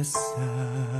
kasar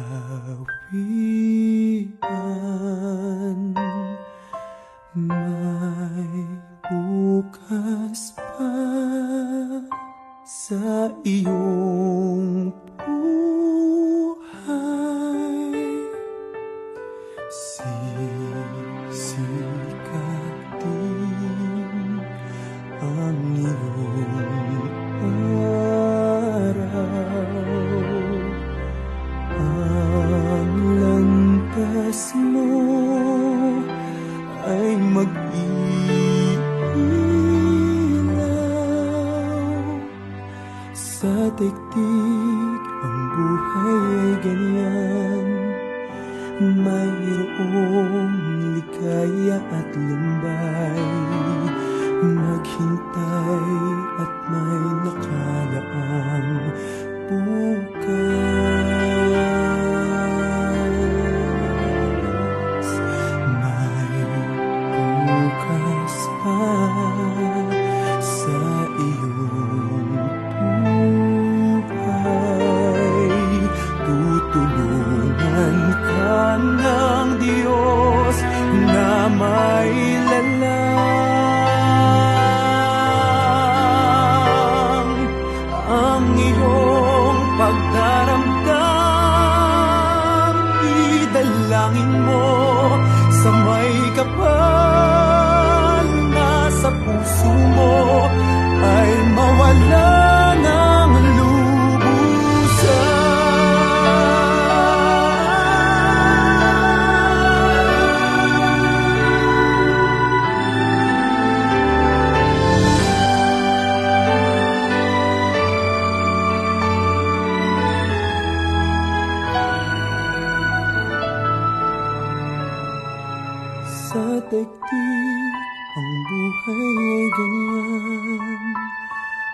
tutulungan ka ng Diyos na may lalang.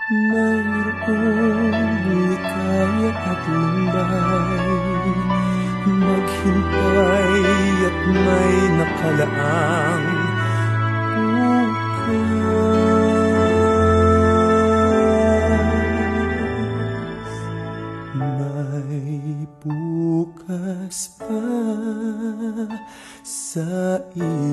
Mayroong likaya at lumbay Maghintay at may nakalaang bukas. May bukas pa sa iyo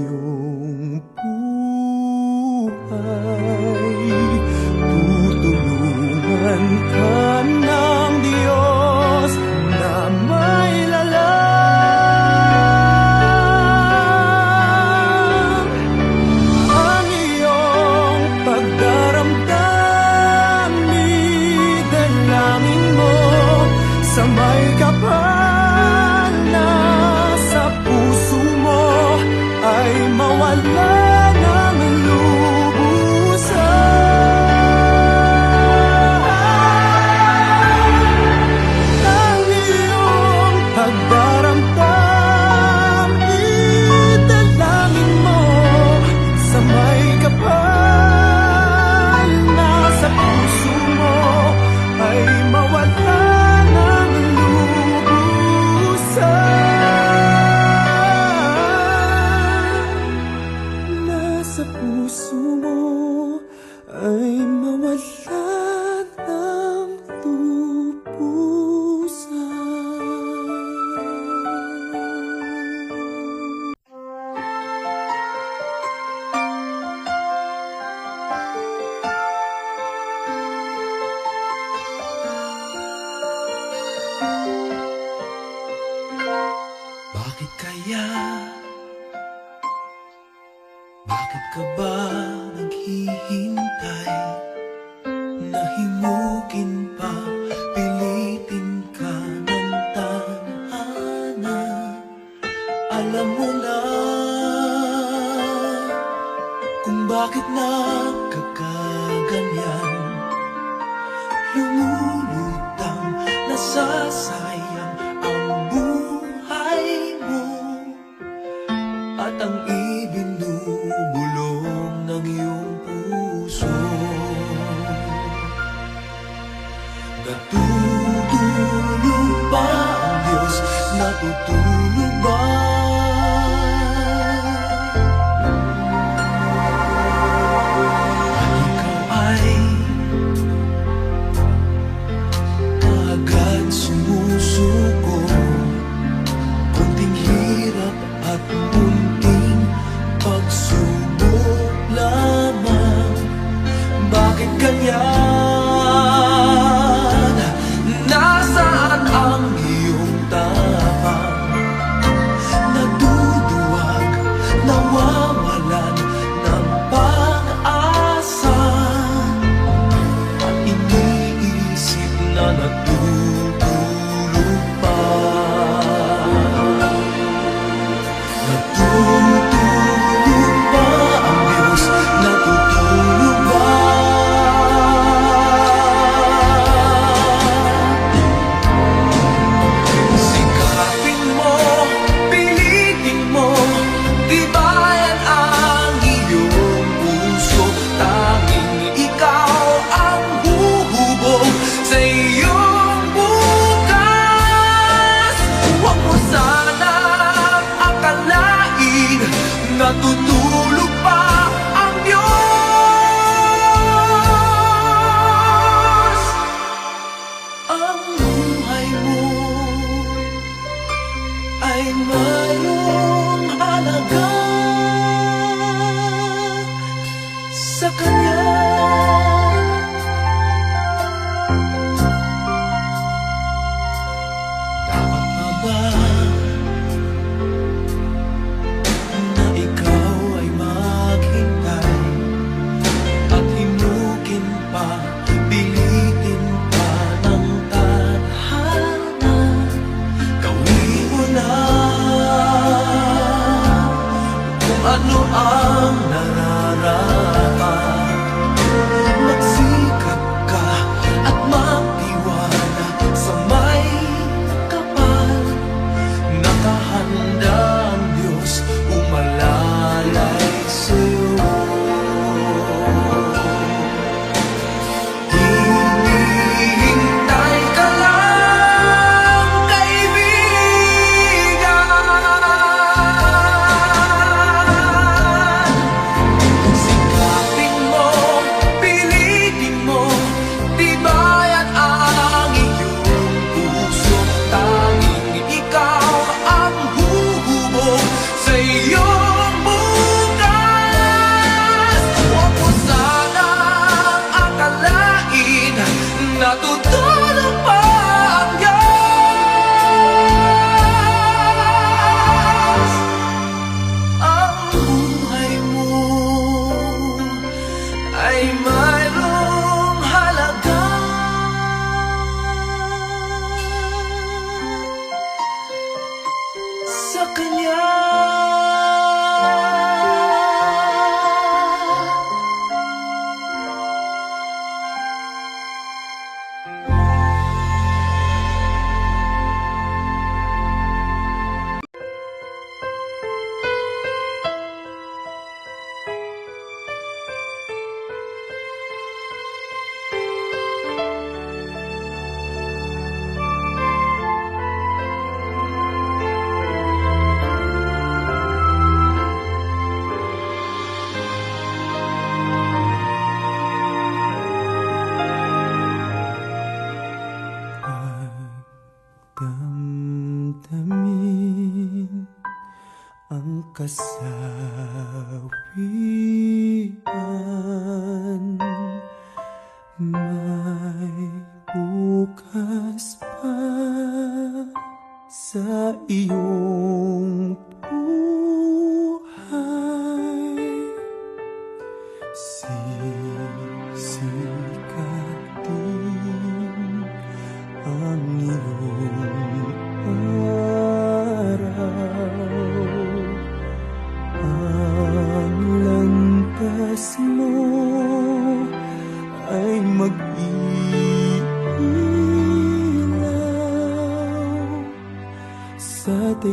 pasar. Sa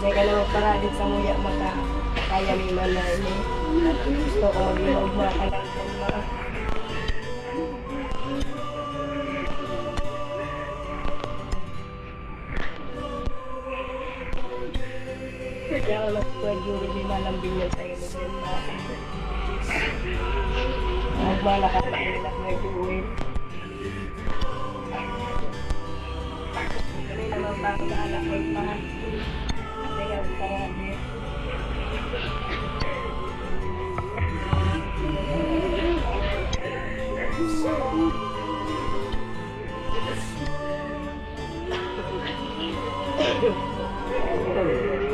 May naman para din sa muya maka kaya ni mana ini. Gusto ko mag-inog mga kalang mga Kaya ako nag-pwede hindi malambing yan sa ilog yan na. Nagmalakad na nag-uwin. Kami naman pa ako naalakay pa. Kaya parami.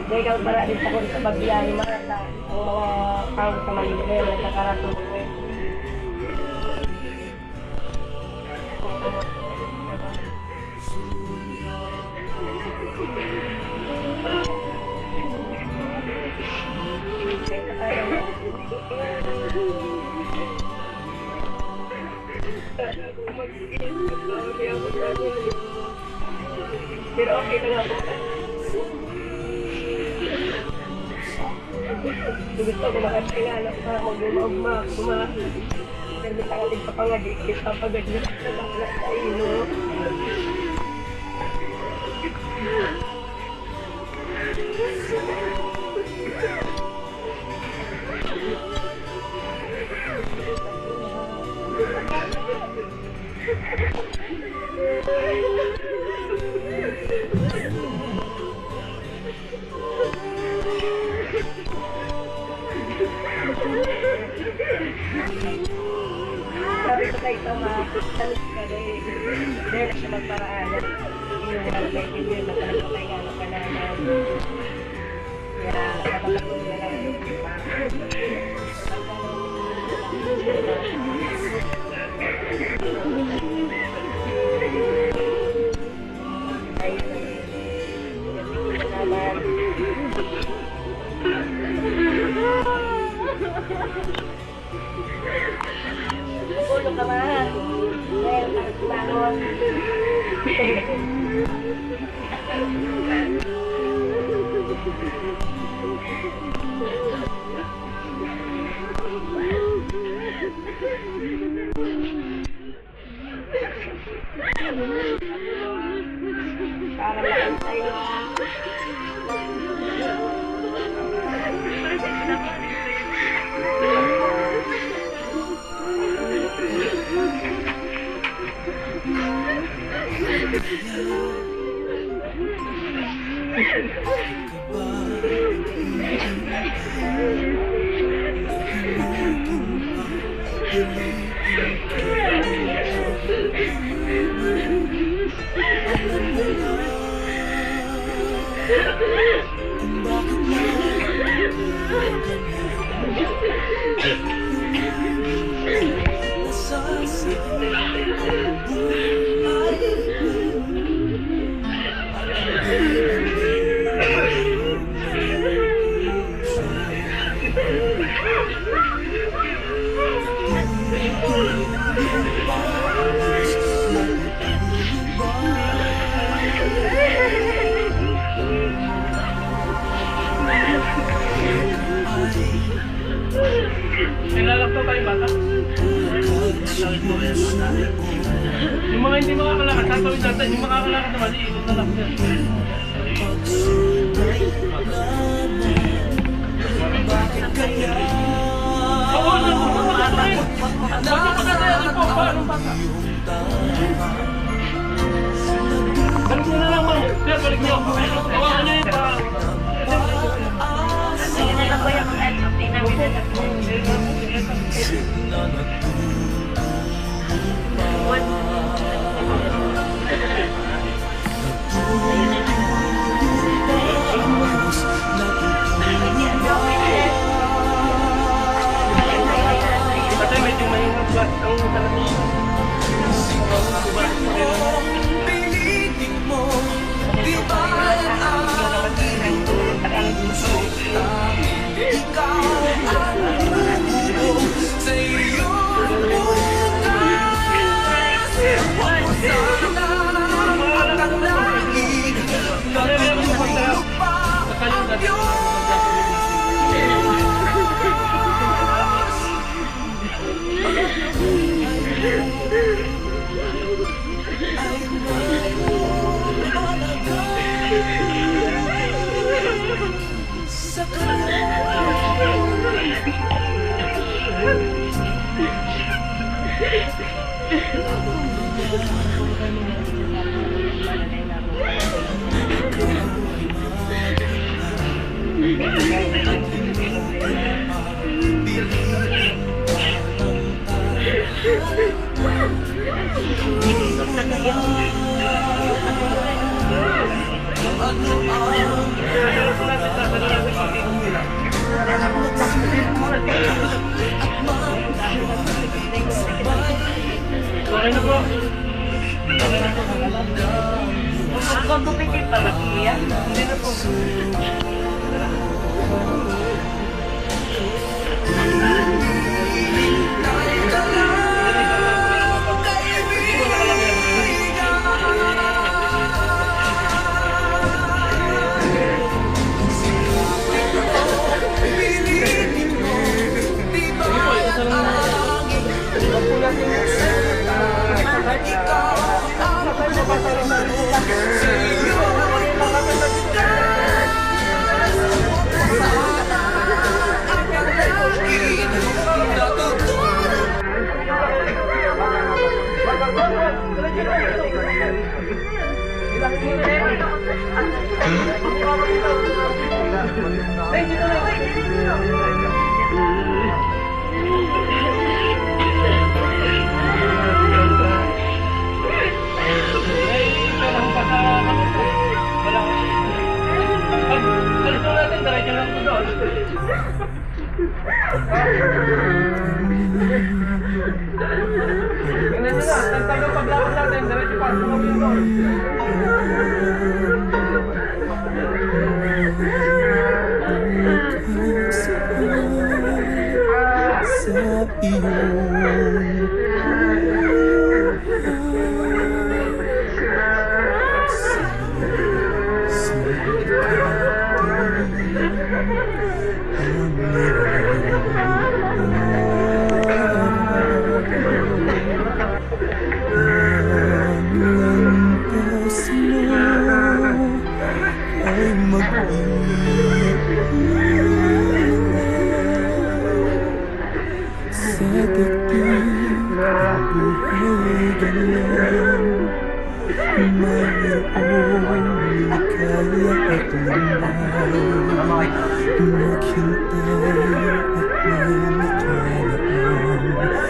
Dahil kang para din sa kung sa pagbiyahe mga sa ang Pero okay na po. Gusto ko makapilala sa mag-umagma, kuma. Pero may tangalig pa nga di kita pagad-gad sa bakla sa ilo. Ko kay Toma, salit ka rin. Dahil siya magparaanan. Para lang The sunset. Yung mga hindi makakalakad, tatawid natin. Yung makakalakad naman, iikot na lang yan. Oo, ano po, magpapakain. Magpapakain, ano po, paano bata? Balik na lang, ma'am. Sir, balik nyo. Hawakan nyo yung pa. Ayun na lang po yung LFT namin. Kasi tagtagal paglakad natin, diretso pa, sa iyong ligaya at lumbay Maghintay at may nakaraan Bukas